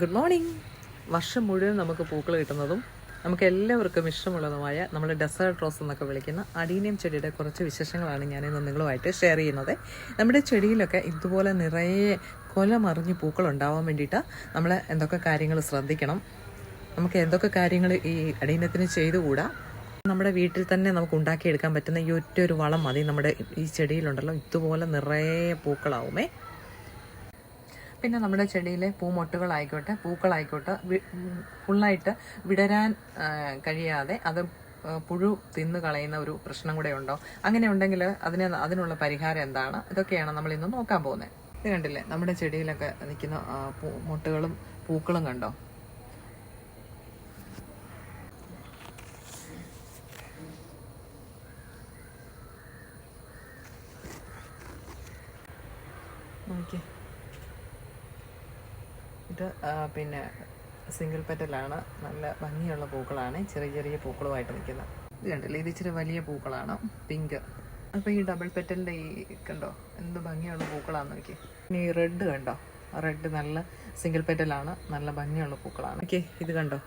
Good morning വർഷം മുഴുവൻ നമുക്ക് പൂക്കൾ കിട്ടുന്നതും നമുക്ക് എല്ലാവർക്കും ഇഷ്ടമുള്ളതുമായ നമ്മൾ ഡെസേർട്ട് റോസ് എന്നൊക്കെ വിളിക്കുന്ന അടീനിയം ചെടിയുടെ കുറച്ച് വിശേഷങ്ങളാണ് ഞാൻ ഇന്ന് നിങ്ങളുമായിട്ട് ഷെയർ ചെയ്യുന്നത്. നമ്മുടെ ചെടിയിലൊക്കെ ഇതുപോലെ നിറയെ കൊല മറിഞ്ഞ് പൂക്കൾ ഉണ്ടാവാൻ വേണ്ടിയിട്ട് നമ്മൾ എന്തൊക്കെ കാര്യങ്ങൾ ശ്രദ്ധിക്കണം? നമുക്ക് എന്തൊക്കെ കാര്യങ്ങൾ ഈ അടീനത്തിന് ചെയ്തുകൂടാ നമ്മുടെ വീട്ടിൽ തന്നെ നമുക്ക് ഉണ്ടാക്കിയെടുക്കാൻ പറ്റുന്ന ഈ ഒറ്റ ഒരു വളം മതി. നമ്മുടെ ഈ ചെടിയിലുണ്ടല്ലോ ഇതുപോലെ നിറയെ പൂക്കളാവുമേ. പിന്നെ നമ്മുടെ ചെടിയിലെ പൂമൊട്ടുകളായിക്കോട്ടെ പൂക്കളായിക്കോട്ടെ ഫുള്ളായിട്ട് വിടരാൻ കഴിയാതെ അത് പുഴു തിന്നു കളയുന്ന ഒരു പ്രശ്നം കൂടെ ഉണ്ടോ? അങ്ങനെ ഉണ്ടെങ്കിൽ അതിന് അതിനുള്ള പരിഹാരം എന്താണ്? ഇതൊക്കെയാണ് നമ്മൾ ഇന്ന് നോക്കാൻ പോകുന്നത്. ഇത് കണ്ടില്ലേ? നമ്മുടെ ചെടിയിലൊക്കെ നിൽക്കുന്ന പൂമൊട്ടുകളും പൂക്കളും കണ്ടോ? നോക്കിയേ. ഇത് പിന്നെ സിംഗിൾ പെറ്റലാണ് നല്ല ഭംഗിയുള്ള പൂക്കളാണ്. ചെറിയ ചെറിയ പൂക്കളുമായിട്ട് നിൽക്കുന്നത്. ഇത് കണ്ടില്ലേ? ഇത് ഇച്ചിരി വലിയ പൂക്കളാണ്. പിങ്ക് അപ്പോൾ ഈ ഡബിൾ പെറ്റലിന്റെ ഈ കണ്ടോ? എന്ത് ഭംഗിയുള്ള പൂക്കളാന്ന് നോക്കി ഇനി ഈ റെഡ് കണ്ടോ? റെഡ് നല്ല സിംഗിൾ പെറ്റലാണ് നല്ല ഭംഗിയുള്ള പൂക്കളാണ്. ഓക്കെ ഇത് കണ്ടോ?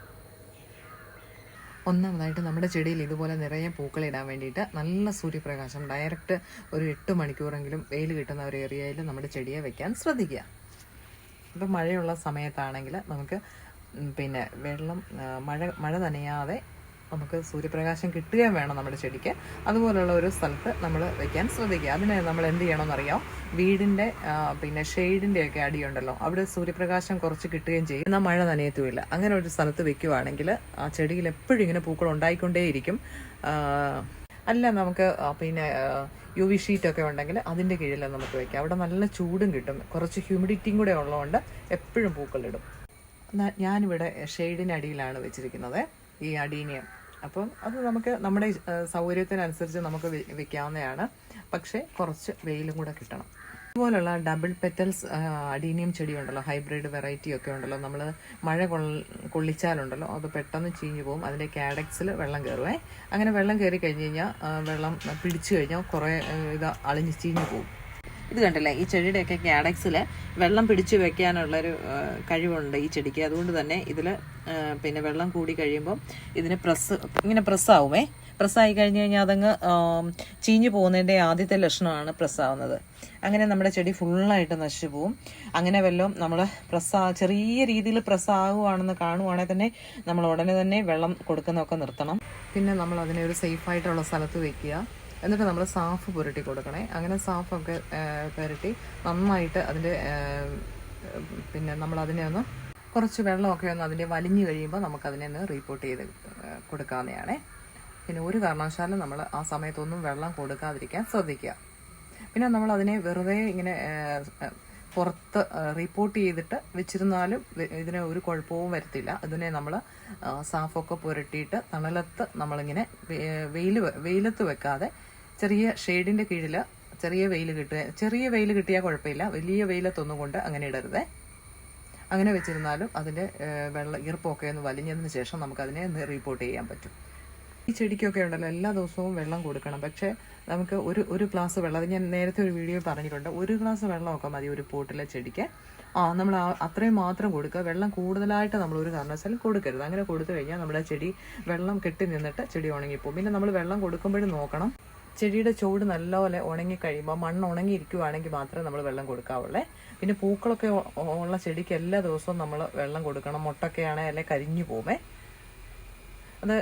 ഒന്നാമതായിട്ട് നമ്മുടെ ചെടിയിൽ ഇതുപോലെ നിറയെ പൂക്കൾ ഇടാൻ വേണ്ടിയിട്ട് നല്ല സൂര്യപ്രകാശം. ഡയറക്റ്റ് ഒരു എട്ട് മണിക്കൂറെങ്കിലും വെയിൽ കിട്ടുന്ന ഒരു ഏരിയയിൽ നമ്മുടെ ചെടിയെ വെക്കാൻ ശ്രദ്ധിക്കുക. ഇപ്പം മഴയുള്ള സമയത്താണെങ്കിൽ നമുക്ക് പിന്നെ വെള്ളം മഴ മഴ നനയാതെ നമുക്ക് സൂര്യപ്രകാശം കിട്ടുകയും വേണം നമ്മുടെ ചെടിക്ക്. അതുപോലുള്ള ഒരു സ്ഥലത്ത് നമ്മൾ വെക്കാൻ ശ്രദ്ധിക്കുക. അതിന് നമ്മൾ എന്ത് ചെയ്യണമെന്നറിയാം? വീടിന്റെ പിന്നെ ഷെയ്ഡിന്റെ ഒക്കെ അടിയുണ്ടല്ലോ. അവിടെ സൂര്യപ്രകാശം കുറച്ച് കിട്ടുകയും ചെയ്യും. എന്നാൽ മഴ നനയത്തുമില്ല. അങ്ങനെ ഒരു സ്ഥലത്ത് വെക്കുവാണെങ്കിൽ ആ ചെടിയിൽ എപ്പോഴും ഇങ്ങനെ പൂക്കൾ ഉണ്ടായിക്കൊണ്ടേയിരിക്കും. അല്ല നമുക്ക് പിന്നെ യു വി ഷീറ്റ് ഒക്കെ ഉണ്ടെങ്കിൽ അതിന്റെ കീഴിൽ നമുക്ക് വയ്ക്കാം അവിടെ നല്ല ചൂടും കിട്ടും. കുറച്ച് ഹ്യൂമിഡിറ്റിയും കൂടെ ഉള്ളതുകൊണ്ട് എപ്പോഴും പൂക്കളിടും. ഞാനിവിടെ ഷെയ്ഡിനടിയിലാണ് വെച്ചിരിക്കുന്നത്. ഈ അടീനിയം. അപ്പം അത് നമുക്ക് നമ്മുടെ സൗകര്യത്തിനനുസരിച്ച് നമുക്ക് വെക്കാവുന്നതാണ് പക്ഷേ കുറച്ച് വെയിലും കൂടെ കിട്ടണം. ഇതുപോലുള്ള ഡബിൾ പെറ്റൽസ് അഡീനിയം ചെടി ഉണ്ടല്ലോ ഹൈബ്രിഡ് വെറൈറ്റി ഒക്കെ ഉണ്ടല്ലോ നമ്മൾ മഴ കൊള്ള കൊള്ളിച്ചാലുണ്ടല്ലോ അത് പെട്ടെന്ന് ചീഞ്ഞു പോകും അതിന്റെ കാഡക്സിൽ വെള്ളം കയറുവേ അങ്ങനെ വെള്ളം കയറി കഴിഞ്ഞ് കഴിഞ്ഞാൽ വെള്ളം പിടിച്ചു കഴിഞ്ഞാൽ കുറേ ഇത് അളിഞ്ഞ് ചീഞ്ഞു പോകും ഇത് കണ്ടില്ലേ? ഈ ചെടിയുടെയൊക്കെ കാഡക്സിൽ വെള്ളം പിടിച്ചു വെക്കാനുള്ളൊരു കഴിവുണ്ട് ഈ ചെടിക്ക്. അതുകൊണ്ട് തന്നെ ഇതിൽ പിന്നെ വെള്ളം കൂടി കഴിയുമ്പം ഇതിന് പ്രസ് ഇങ്ങനെ പ്രസ്സാവുമേ. പ്രസ്സായി കഴിഞ്ഞ് കഴിഞ്ഞാൽ അതങ്ങ് ചീഞ്ഞു പോകുന്നതിന്റെ ആദ്യത്തെ ലക്ഷണമാണ് പ്രസ്സാവുന്നത്. അങ്ങനെ നമ്മുടെ ചെടി ഫുള്ളായിട്ട് നശിച്ചു പോവും. അങ്ങനെ വല്ലതും നമ്മൾ പ്രസ്സാ ചെറിയ രീതിയിൽ പ്രസ്സാവുകയാണെന്ന് കാണുവാണെങ്കിൽ തന്നെ നമ്മൾ ഉടനെ തന്നെ വെള്ളം കൊടുക്കുന്നതൊക്കെ നിർത്തണം. പിന്നെ നമ്മൾ അതിനെ ഒരു സേഫായിട്ടുള്ള സ്ഥലത്ത് വെക്കുക. എന്നിട്ട് നമ്മൾ സാഫ് പുരട്ടി കൊടുക്കണേ. അങ്ങനെ സാഫൊക്കെ പുരട്ടി നന്നായിട്ട് അതിന്റെ പിന്നെ നമ്മൾ അതിനെ ഒന്ന് കുറച്ച് വെള്ളമൊക്കെ ഒന്ന് അതിന്റെ വലിഞ്ഞു കഴിയുമ്പോൾ നമുക്കതിനെ ഒന്ന് റീപ്പോർട്ട് ചെയ്ത് കൊടുക്കാവുന്നതാണേ. പിന്നെ ഒരു കാരണവശാലും നമ്മൾ ആ സമയത്തൊന്നും വെള്ളം കൊടുക്കാതിരിക്കാൻ ശ്രദ്ധിക്കുക. പിന്നെ നമ്മൾ അതിനെ വെറുതെ ഇങ്ങനെ പുറത്ത് റിപ്പോർട്ട് ചെയ്തിട്ട് വെച്ചിരുന്നാലും ഇതിന് ഒരു കുഴപ്പവും വരത്തില്ല. അതിനെ നമ്മൾ സാഫൊക്കെ പുരട്ടിയിട്ട് തണലത്ത് നമ്മളിങ്ങനെ വെയിൽ വെയിലത്ത് വെക്കാതെ ചെറിയ ഷെയ്ഡിന്റെ കീഴിൽ ചെറിയ വെയിൽ കിട്ടുക. ചെറിയ വെയിൽ കിട്ടിയാൽ കുഴപ്പമില്ല. വലിയ വെയിലത്തൊന്നും കൊണ്ട് അങ്ങനെ ഇടരുതേ. അങ്ങനെ വെച്ചിരുന്നാലും അതിന്റെ വെള്ളം ഈർപ്പമൊക്കെ ഒന്ന് വലിഞ്ഞതിന് ശേഷം നമുക്കതിനെ റിപ്പോർട്ട് ചെയ്യാൻ പറ്റും. ഈ ചെടിക്കൊക്കെ ഉണ്ടല്ലോ എല്ലാ ദിവസവും വെള്ളം കൊടുക്കണം. പക്ഷേ നമുക്ക് ഒരു ഒരു ഗ്ലാസ് വെള്ളം ഞാൻ നേരത്തെ ഒരു വീഡിയോ പറഞ്ഞിട്ടുണ്ട്. ഒരു ഗ്ലാസ് വെള്ളമൊക്കെ മതി ഒരു പോട്ടിലെ ചെടിക്ക്. ആ നമ്മൾ അത്രയും മാത്രം കൊടുക്കുക. വെള്ളം കൂടുതലായിട്ട് നമ്മൾ ഒരു കാരണവശാലും കൊടുക്കരുത്. അങ്ങനെ കൊടുത്തു കഴിഞ്ഞാൽ നമ്മുടെ ചെടി വെള്ളം കെട്ടി നിന്നിട്ട് ചെടി ഉണങ്ങിപ്പോകും പിന്നെ നമ്മൾ വെള്ളം കൊടുക്കുമ്പോഴും നോക്കണം. ചെടിയുടെ ചുവട് നല്ലപോലെ ഉണങ്ങി കഴിയുമ്പോൾ മണ്ണ് ഉണങ്ങിയിരിക്കുവാണെങ്കിൽ മാത്രമേ നമ്മൾ വെള്ളം കൊടുക്കാവുള്ളേ. പിന്നെ പൂക്കളൊക്കെ ഉള്ള ചെടിക്ക് എല്ലാ ദിവസവും നമ്മൾ വെള്ളം കൊടുക്കണം. മുട്ടൊക്കെ ആണെങ്കിൽ അല്ലെങ്കിൽ കരിഞ്ഞു പോകുമേ അത്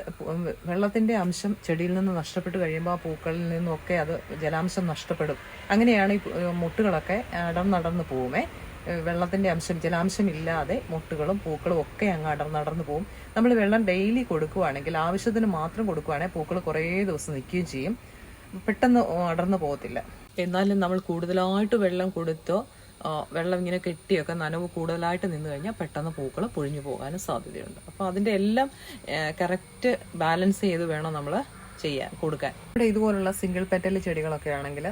വെള്ളത്തിന്റെ അംശം ചെടിയിൽ നിന്ന് നഷ്ടപ്പെട്ട് കഴിയുമ്പോൾ ആ പൂക്കളിൽ നിന്നൊക്കെ അത് ജലാംശം നഷ്ടപ്പെടും. അങ്ങനെയാണ് ഈ മുട്ടുകളൊക്കെ അടർന്നടർന്ന് പോവുമേ. വെള്ളത്തിന്റെ അംശം ജലാംശം ഇല്ലാതെ മുട്ടുകളും പൂക്കളും ഒക്കെ അങ്ങ് അടർന്നടർന്ന് പോകും നമ്മൾ വെള്ളം ഡെയിലി കൊടുക്കുവാണെങ്കിൽ ആവശ്യത്തിന് മാത്രം കൊടുക്കുവാണെങ്കിൽ പൂക്കൾ കുറേ ദിവസം നിൽക്കുകയും ചെയ്യും. പെട്ടെന്ന് അടർന്നു പോകത്തില്ല. എന്നാലും നമ്മൾ കൂടുതലായിട്ട് വെള്ളം കൊടുത്തോ വെള്ളം ഇങ്ങനെ കെട്ടിയൊക്കെ നനവ് കൂടുതലായിട്ട് നിന്ന് കഴിഞ്ഞാൽ പെട്ടെന്ന് പൂക്കൾ പൊഴിഞ്ഞു പോകാനും സാധ്യതയുണ്ട്. അപ്പോൾ അതിന്റെ എല്ലാം കറക്റ്റ് ബാലൻസ് ചെയ്ത് വേണം നമ്മൾ ചെയ്യാൻ കൊടുക്കാൻ. ഇവിടെ ഇതുപോലുള്ള സിംഗിൾ പെറ്റൽ ചെടികളൊക്കെ ആണെങ്കിൽ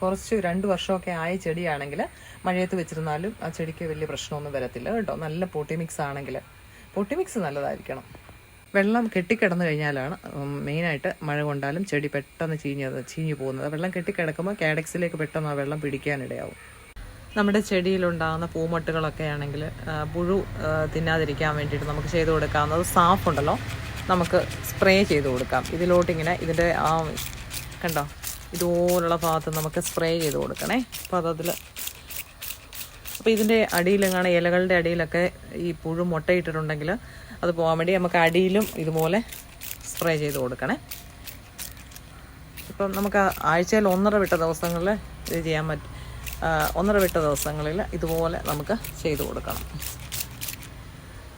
കുറച്ച് രണ്ട് വർഷമൊക്കെ ആയ ചെടിയാണെങ്കിൽ മഴയത്ത് വെച്ചിരുന്നാലും ആ ചെടിക്ക് വലിയ പ്രശ്നമൊന്നും വരത്തില്ല കേട്ടോ. നല്ല പോട്ടി മിക്സ് ആണെങ്കിൽ. പോട്ടി മിക്സ് നല്ലതായിരിക്കണം. വെള്ളം കെട്ടിക്കിടന്നു കഴിഞ്ഞാലാണ് മെയിനായിട്ട് മഴ കൊണ്ടാലും ചെടി പെട്ടെന്ന് ചീഞ്ഞത് ചീഞ്ഞു പോകുന്നത്. വെള്ളം കെട്ടിക്കിടക്കുമ്പോൾ കാഡക്സിലേക്ക് പെട്ടെന്ന് ആ വെള്ളം പിടിക്കാനിടയാവും. നമ്മുടെ ചെടിയിലുണ്ടാകുന്ന പൂമൊട്ടുകളൊക്കെ ആണെങ്കിൽ പുഴു തിന്നാതിരിക്കാൻ വേണ്ടിയിട്ട് നമുക്ക് ചെയ്തു കൊടുക്കാവുന്നത് സാഫ് ഉണ്ടല്ലോ നമുക്ക് സ്പ്രേ ചെയ്ത് കൊടുക്കാം. ഇതിലോട്ടിങ്ങനെ ഇതിന്റെ ആ കണ്ടോ? ഇതുപോലുള്ള ഭാഗത്ത് നമുക്ക് സ്പ്രേ ചെയ്ത് കൊടുക്കണേ. അപ്പോൾ അതതിൽ അപ്പോൾ ഇതിന്റെ അടിയിലെങ്ങാണ് ഇലകളുടെ അടിയിലൊക്കെ ഈ പുഴു മുട്ടയിട്ടിട്ടുണ്ടെങ്കിൽ അത് പോകാൻ വേണ്ടി നമുക്ക് അടിയിലും ഇതുപോലെ സ്പ്രേ ചെയ്ത് കൊടുക്കണേ. ഇപ്പം നമുക്ക് ആഴ്ചയിൽ ഒന്നര വിട്ട ദിവസങ്ങളിൽ ഇത് ചെയ്യാൻ പറ്റും ഒന്നര വിട്ട ദിവസങ്ങളിൽ ഇതുപോലെ നമുക്ക് ചെയ്ത് കൊടുക്കണം.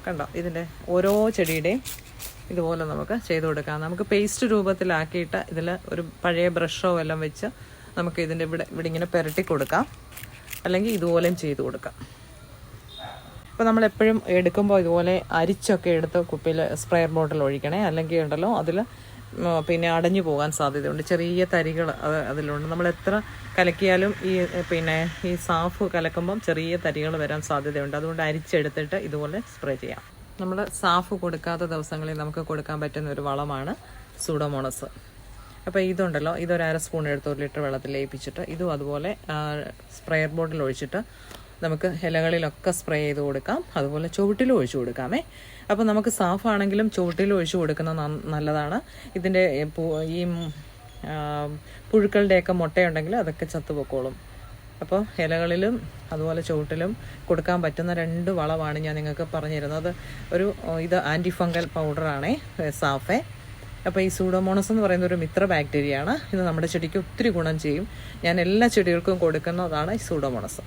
കണ്ടോ? ഇതിന്റെ ഓരോ ചെടിയുടെയും ഇതുപോലെ നമുക്ക് ചെയ്ത് കൊടുക്കാം. നമുക്ക് പേസ്റ്റ് രൂപത്തിലാക്കിയിട്ട് ഇതിൽ ഒരു പഴയ ബ്രഷോ എല്ലാം വെച്ച് നമുക്ക് ഇതിന്റെ ഇവിടെ ഇവിടെ ഇങ്ങനെ പുരട്ടി കൊടുക്കാം. അല്ലെങ്കിൽ ഇതുപോലെയും ചെയ്ത് കൊടുക്കാം. ഇപ്പോൾ നമ്മൾ എപ്പോഴും എടുക്കുമ്പോൾ ഇതുപോലെ അരിച്ചൊക്കെ എടുത്ത് കുപ്പിയിൽ സ്പ്രെയർ ബോട്ടിൽ ഒഴിക്കണേ. അല്ലെങ്കിൽ ഉണ്ടല്ലോ അതിൽ പിന്നെ അടഞ്ഞു പോകാൻ സാധ്യതയുണ്ട്. ചെറിയ തരികൾ അത് അതിലുണ്ട്. നമ്മൾ എത്ര കലക്കിയാലും ഈ പിന്നെ ഈ സാഫ് കലക്കുമ്പം ചെറിയ തരികൾ വരാൻ സാധ്യതയുണ്ട്. അതുകൊണ്ട് അരിച്ചെടുത്തിട്ട് ഇതുപോലെ സ്പ്രേ ചെയ്യാം. നമ്മൾ സാഫ് കൊടുക്കാത്ത ദിവസങ്ങളിൽ നമുക്ക് കൊടുക്കാൻ പറ്റുന്ന ഒരു വളമാണ് സൂഡോമോണസ്. അപ്പോൾ ഇതുണ്ടല്ലോ ഇതൊരു അര സ്പൂൺ എടുത്ത് ഒരു ലിറ്റർ വെള്ളത്തിൽ ലയിപ്പിച്ചിട്ട് ഇതും അതുപോലെ സ്പ്രെയർ ബോട്ടിൽ ഒഴിച്ചിട്ട് നമുക്ക് ഇലകളിലൊക്കെ സ്പ്രേ ചെയ്ത് കൊടുക്കാം. അതുപോലെ ചുവട്ടിലും ഒഴിച്ചു കൊടുക്കാമേ. അപ്പോൾ നമുക്ക് സാഫാണെങ്കിലും ചുവട്ടിലും ഒഴിച്ചു കൊടുക്കുന്നത് നല്ലതാണ്. ഇതിന്റെ ഈ പുഴുക്കളുടെയൊക്കെ മുട്ടയുണ്ടെങ്കിൽ അതൊക്കെ ചത്തുപൊക്കോളും അപ്പോൾ ഇലകളിലും അതുപോലെ ചുവട്ടിലും കൊടുക്കാൻ പറ്റുന്ന രണ്ട് വളമാണ് ഞാൻ നിങ്ങൾക്ക് പറഞ്ഞിരുന്നത്. ഒരു ഇത് ആന്റി ഫംഗൽ പൗഡറാണേ സാഫേ. അപ്പോൾ ഈ സൂഡോമോണസ് എന്ന് പറയുന്ന ഒരു മിത്ര ബാക്ടീരിയയാണ് ഇത് നമ്മുടെ ചെടിക്ക് ഒത്തിരി ഗുണം ചെയ്യും. ഞാൻ എല്ലാ ചെടികൾക്കും കൊടുക്കുന്നതാണ് ഈ സൂഡോമോണസ്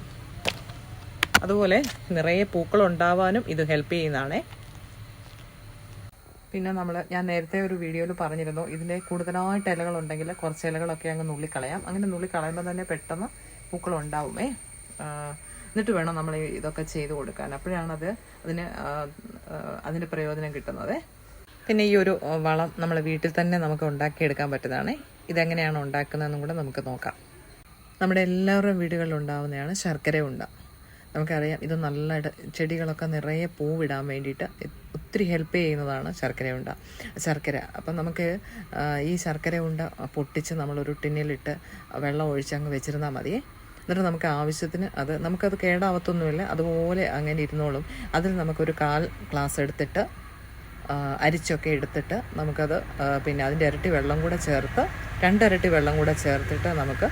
അതുപോലെ നിറയെ പൂക്കൾ ഉണ്ടാവാനും ഇത് ഹെൽപ്പ് ചെയ്യുന്നതാണേ. പിന്നെ നമ്മൾ ഞാൻ നേരത്തെ ഒരു വീഡിയോയിൽ പറഞ്ഞിരുന്നു ഇതിന്റെ കൂടുതലായിട്ട് ഇലകളുണ്ടെങ്കിൽ കുറച്ച് ഇലകളൊക്കെ അങ്ങ് നുള്ളിക്കളയാം. അങ്ങനെ നുള്ളിക്കളയുമ്പോൾ തന്നെ പെട്ടെന്ന് പൂക്കൾ ഉണ്ടാവുമേ. എന്നിട്ട് വേണം നമ്മൾ ഇതൊക്കെ ചെയ്ത് കൊടുക്കാൻ. അപ്പോഴാണത് അതിന് അതിന് പ്രയോജനം കിട്ടുന്നത്. പിന്നെ ഈ ഒരു വളം നമ്മൾ വീട്ടിൽ തന്നെ നമുക്ക് ഉണ്ടാക്കിയെടുക്കാൻ പറ്റുന്നതാണ്. ഇതെങ്ങനെയാണ് ഉണ്ടാക്കുന്നതെന്നും കൂടെ നമുക്ക് നോക്കാം. നമ്മുടെ എല്ലാവരുടെയും വീടുകളിൽ ഉണ്ടാവുന്നതാണ് ശർക്കര ഉണ്ട. നമുക്കറിയാം ഇത് നല്ല ചെടികളൊക്കെ നിറയെ പൂവിടാൻ വേണ്ടിയിട്ട് ഒത്തിരി ഹെൽപ്പ് ചെയ്യുന്നതാണ് ശർക്കര ഉണ്ട. ശർക്കര. അപ്പം നമുക്ക് ഈ ശർക്കര ഉണ്ട പൊട്ടിച്ച് നമ്മളൊരു ടിന്നിലിട്ട് വെള്ളം ഒഴിച്ചങ്ങ് വെച്ചിരുന്നാൽ മതി. എന്നിട്ട് നമുക്ക് ആവശ്യത്തിന് അത് നമുക്കത് കേടാവത്തൊന്നുമില്ല. അതുപോലെ അങ്ങനെ ഇരുന്നോളും. അതിൽ നമുക്കൊരു കാൽ ഗ്ലാസ് എടുത്തിട്ട് അരിച്ചൊക്കെ എടുത്തിട്ട് നമുക്കത് പിന്നെ അതിന്റെ ഇരട്ടി വെള്ളം കൂടെ ചേർത്ത് രണ്ടിരട്ടി വെള്ളം കൂടെ ചേർത്തിട്ട് നമുക്ക്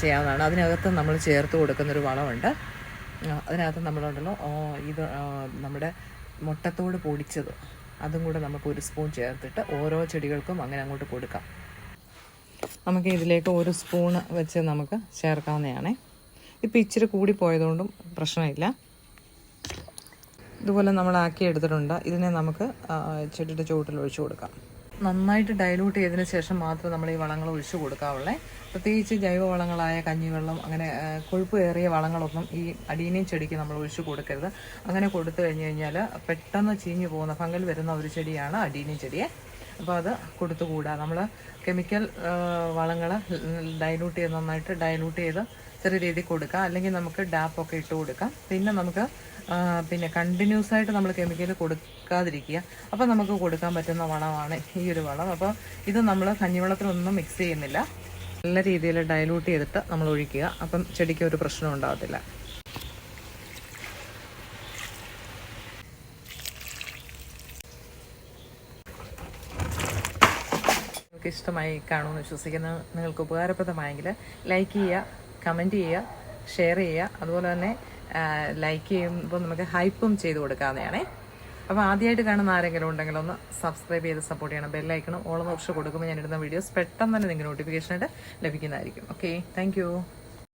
ചെയ്യാവുന്നതാണ്. അതിനകത്ത് നമ്മൾ ചേർത്ത് കൊടുക്കുന്നൊരു വളമുണ്ട് അതിനകത്ത് നമ്മളുണ്ടല്ലോ ഇത് നമ്മുടെ മുട്ടത്തോട് പൊടിച്ചത്. അതും കൂടെ നമുക്ക് ഒരു സ്പൂൺ ചേർത്തിട്ട് ഓരോ ചെടികൾക്കും അങ്ങനെ അങ്ങോട്ട് കൊടുക്കാം. നമുക്ക് ഇതിലേക്ക് ഒരു സ്പൂൺ വെച്ച് നമുക്ക് ചേർക്കാവുന്നതാണേ. ഇപ്പം ഇച്ചിരി കൂടി പോയതുകൊണ്ടും പ്രശ്നമില്ല. ഇതുപോലെ നമ്മൾ ആക്കി എടുത്തിട്ടുണ്ട്. ഇതിനെ നമുക്ക് ചെടിയുടെ ചുവട്ടിൽ ഒഴിച്ചു കൊടുക്കാം. നന്നായിട്ട് ഡൈലൂട്ട് ചെയ്തതിന് ശേഷം മാത്രം നമ്മൾ ഈ വളങ്ങൾ ഒഴിച്ചു കൊടുക്കാവുള്ളേ. പ്രത്യേകിച്ച് ജൈവ വളങ്ങളായ കഞ്ഞിവെള്ളം അങ്ങനെ കൊഴുപ്പ് ഏറിയ വളങ്ങളൊന്നും ഈ അടീനിയം ചെടിക്ക് നമ്മൾ ഒഴിച്ചു കൊടുക്കരുത്. അങ്ങനെ കൊടുത്തു കഴിഞ്ഞു കഴിഞ്ഞാൽ പെട്ടെന്ന് ചീഞ്ഞു പോകുന്ന ഫംഗൽ വരുന്ന ഒരു ചെടിയാണ് അടീനിയം ചെടിയെ. അപ്പോൾ അത് കൊടുത്തുകൂടാ നമ്മൾ കെമിക്കൽ വളങ്ങൾ ഡൈലൂട്ട് ചെയ്ത് നന്നായിട്ട് ഡൈലൂട്ട് ചെയ്ത് ചെറിയ രീതിയിൽ കൊടുക്കുക അല്ലെങ്കിൽ നമുക്ക് ഡാപ്പൊക്കെ ഇട്ട് കൊടുക്കാം. പിന്നെ നമുക്ക് പിന്നെ കണ്ടിന്യൂസ് ആയിട്ട് നമ്മൾ കെമിക്കൽ കൊടുക്കാതിരിക്കുക. അപ്പോൾ നമുക്ക് കൊടുക്കാൻ പറ്റുന്ന വളമാണ് ഈ ഒരു വളം. അപ്പോൾ ഇത് നമ്മൾ കഞ്ഞിവെള്ളത്തിലൊന്നും മിക്സ് ചെയ്യുന്നില്ല. നല്ല രീതിയിൽ ഡൈലൂട്ട് ചെയ്തിട്ട് നമ്മൾ ഒഴിക്കുക. അപ്പം ചെടിക്ക് ഒരു പ്രശ്നം ഉണ്ടാകത്തില്ല. നിങ്ങൾക്ക് ഇഷ്ടമായി കാണുമെന്ന് വിശ്വസിക്കുന്നു നിങ്ങൾക്ക് ഉപകാരപ്രദമായെങ്കിൽ ലൈക്ക് ചെയ്യുക കമന്റ് ചെയ്യുക ഷെയർ ചെയ്യുക. അതുപോലെ തന്നെ ലൈക്ക് ചെയ്യുമ്പോൾ നമുക്ക് ഹൈപ്പും ചെയ്ത് കൊടുക്കാവുന്നതാണേ. അപ്പോൾ ആദ്യമായിട്ട് കാണുന്ന ആരെങ്കിലും ഉണ്ടെങ്കിൽ ഒന്ന് സബ്സ്ക്രൈബ് ചെയ്ത് സപ്പോർട്ട് ചെയ്യണം. ബെല്ലൈക്കണം ഓളം ഓപ്ഷൻ കൊടുക്കുമ്പോൾ ഞാൻ ഇടുന്ന വീഡിയോസ് പെട്ടെന്ന് തന്നെ നിങ്ങൾക്ക് നോട്ടിഫിക്കേഷനായിട്ട് ലഭിക്കുന്നതായിരിക്കും. Okay thank